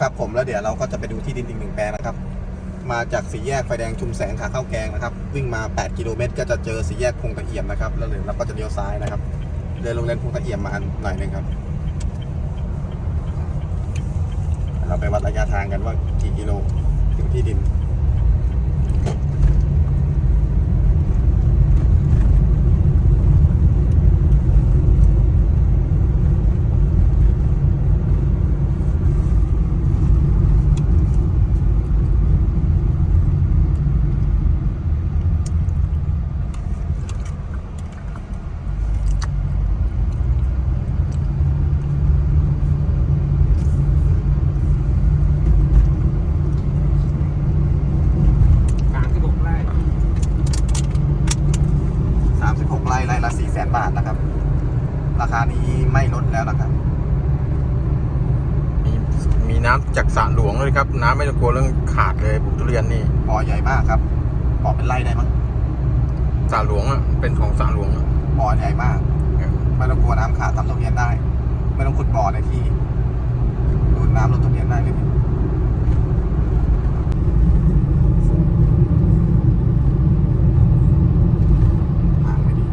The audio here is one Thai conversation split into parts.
ครับผมแล้วเดี๋ยวเราก็จะไปดูที่ดินอีกหนึ่งแปลงนะครับ มาจากสี่แยกไฟแดงชุมแสงขาเข้าแกงนะครับ วิ่งมา 8 กิโลเมตร ก็จะเจอสี่แยกพงตะเอี่ยมนะครับ แล้วเดี๋ยวเราก็จะเลี้ยวซ้ายนะครับเดินลงเลนพงตะเอี่ยมมาหน่อยหนึงครับ เราไปวัดระยะทางกันว่ากี่กิโลถึงที่ดิน สามสิบหกไร่ 36ไร่ไร่ละ4 0 0แสน บาทนะครับ ราคานี้ไม่ลดแล้วนะครับ มีมีน้ำจากสระหลวงเลยครับ น้ำไม่ต้องกลัวเรื่องขาดเลยปลูกทุเรียนนี่บ่อใหญ่มากครับบ่อเป็นไร่ได้มั้งสระหลวงอะเป็นของสระหลวงอะบ่อใหญ่มากไม่ต้องกลัวน้ำขาดทำทุเรียนได้ ไม่ต้องขุดบ่อในที่ดูดน้ำลดทุเรียนได้เลยทางไม่ดี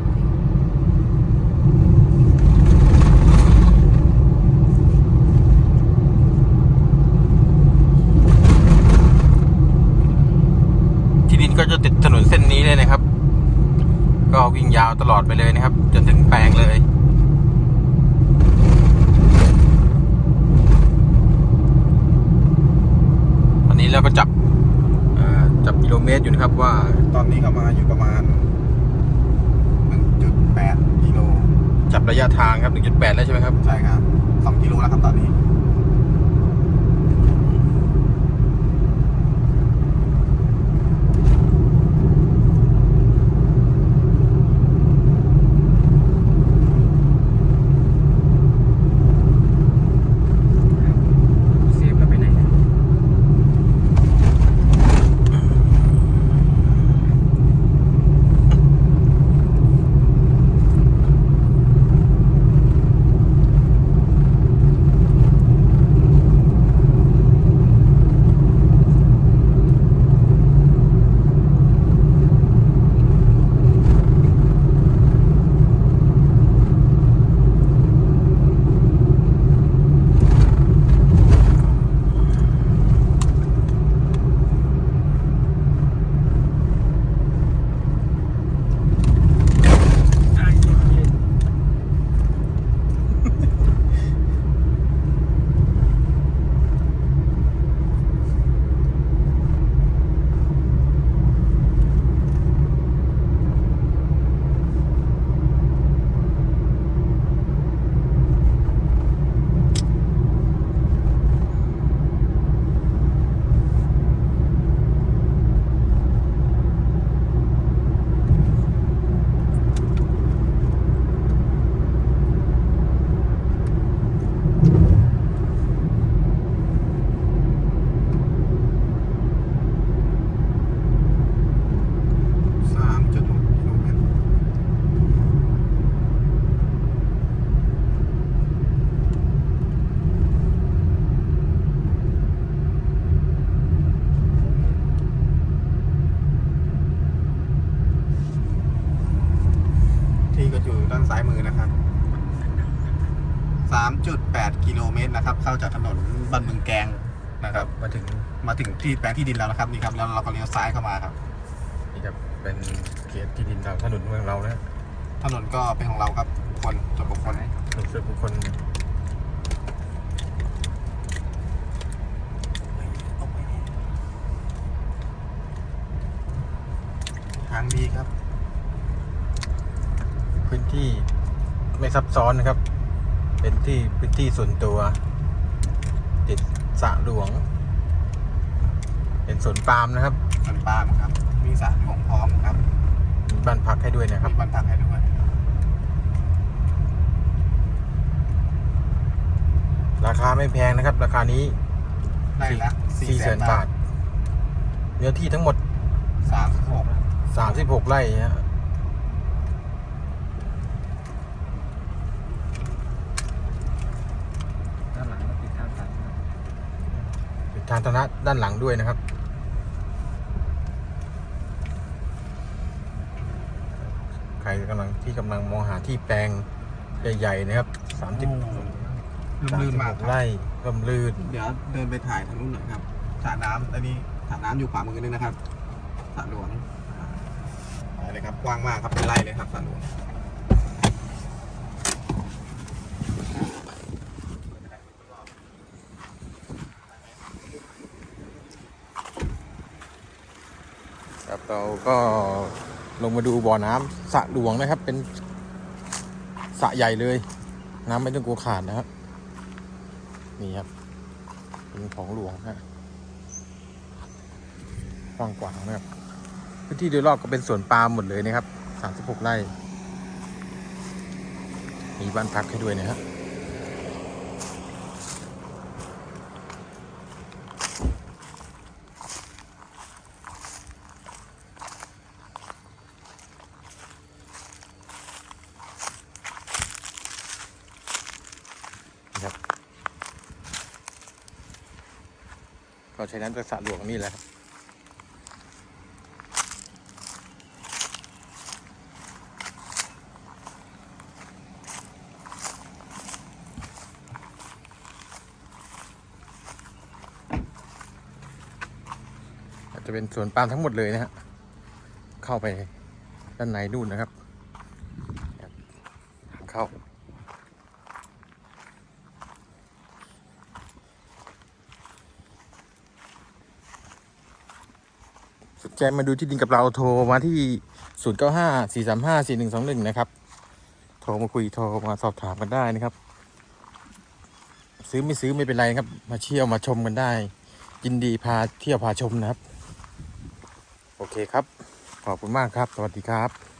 ที่ดินก็จะติด ถนนเส้นนี้เลยนะครับ ก็วิ่งยาวตลอดไปเลยนะครับ จนถึงแปลงเลย ตอนนี้เราก็จับเอ่อจับกิโลเมตรอยู่นะครับว่า ตอนนี้ก็มาอยู่ประมาณ 1.8กิโลจับระยะทางครับ 1.8 แล้วใช่ไหมครับ ใช่ครับ 2 กิโลแล้วครับตอนนี้ ด้านซ้ายมือนะครับ 3.8 กิโลเมตรนะครับ เข้าจากถนนบันบึงแกงนะครับ มาถึงมาถึงที่แปลงที่ดินแล้วนะครับนี่ครับแล้วเราก็เลี้ยวซ้ายเข้ามาครับ นี่ครับเป็นเขตที่ดินเราถนนเมืองเรานะถนนก็เป็นของเราครับบุคคลส่วนบุคคลถนนส่วนบุคคลทางดีครับ พื้นที่ไม่ซับซ้อนนะครับ เป็นที่พื้นที่ส่วนตัว ติดสระหลวง เป็นสวนปาล์มนะครับสวนปาล์มครับ มีสระหลวงพร้อมครับมีบ้านพักให้ด้วยนะครับมีบ้านพักให้ด้วยราคาไม่แพงนะครับ ราคานี้ได้ละสี่แสนบาท เนื้อที่ทั้งหมดสามสิบหก36ไร่ฮะด้านหลังก็ติดข้างทาง ปิดทางธนะด้านหลังด้วยนะครับ ใครกำลังที่กำลังมองหาที่แปลงใหญ่ๆนะครับสามสิบลื่นมากไร่ร่มลื่น เดี๋ยวเดินไปถ่ายทางนู้นหน่อยครับสระน้ำอันนี้สระน้ำอยู่ขวามือนี่นะครับสระหลวงอ่าไปเลยครับกว้างมากครับเป็นไร่เลยครับสระหลวง เราก็ลงมาดูบ่อน้ำสระหลวงนะครับ เป็นสระใหญ่เลย น้ำไม่ต้องกลัวขาดนะครับนี่ครับ เป็นของหลวงนะกว้างกว้างนะครับพื้นที่โดยรอบก็เป็นสวนปาล์มหมดเลยนะครับ 36 ไร่ มีบ้านพักให้ด้วยนะครับนะครับ ก็ใช้น้ำจากสระหลวงนี่แหละจะเป็นสวนปาล์มทั้งหมดเลยนะฮะ เข้าไปด้านในนู่นนะครับครับทางเข้า สนใจมาดูที่ดินกับเราโทรมาที่ 0 9 5 4 3 5 4 1 2 1 นะครับ โทรมาคุยโทรมาสอบถามกันได้นะครับ ซื้อไม่ซื้อไม่เป็นไรครับ มาเที่ยวมาชมกันได้ ยินดีพาเที่ยวพาชมนะครับ โอเคครับ ขอบคุณมากครับ สวัสดีครับ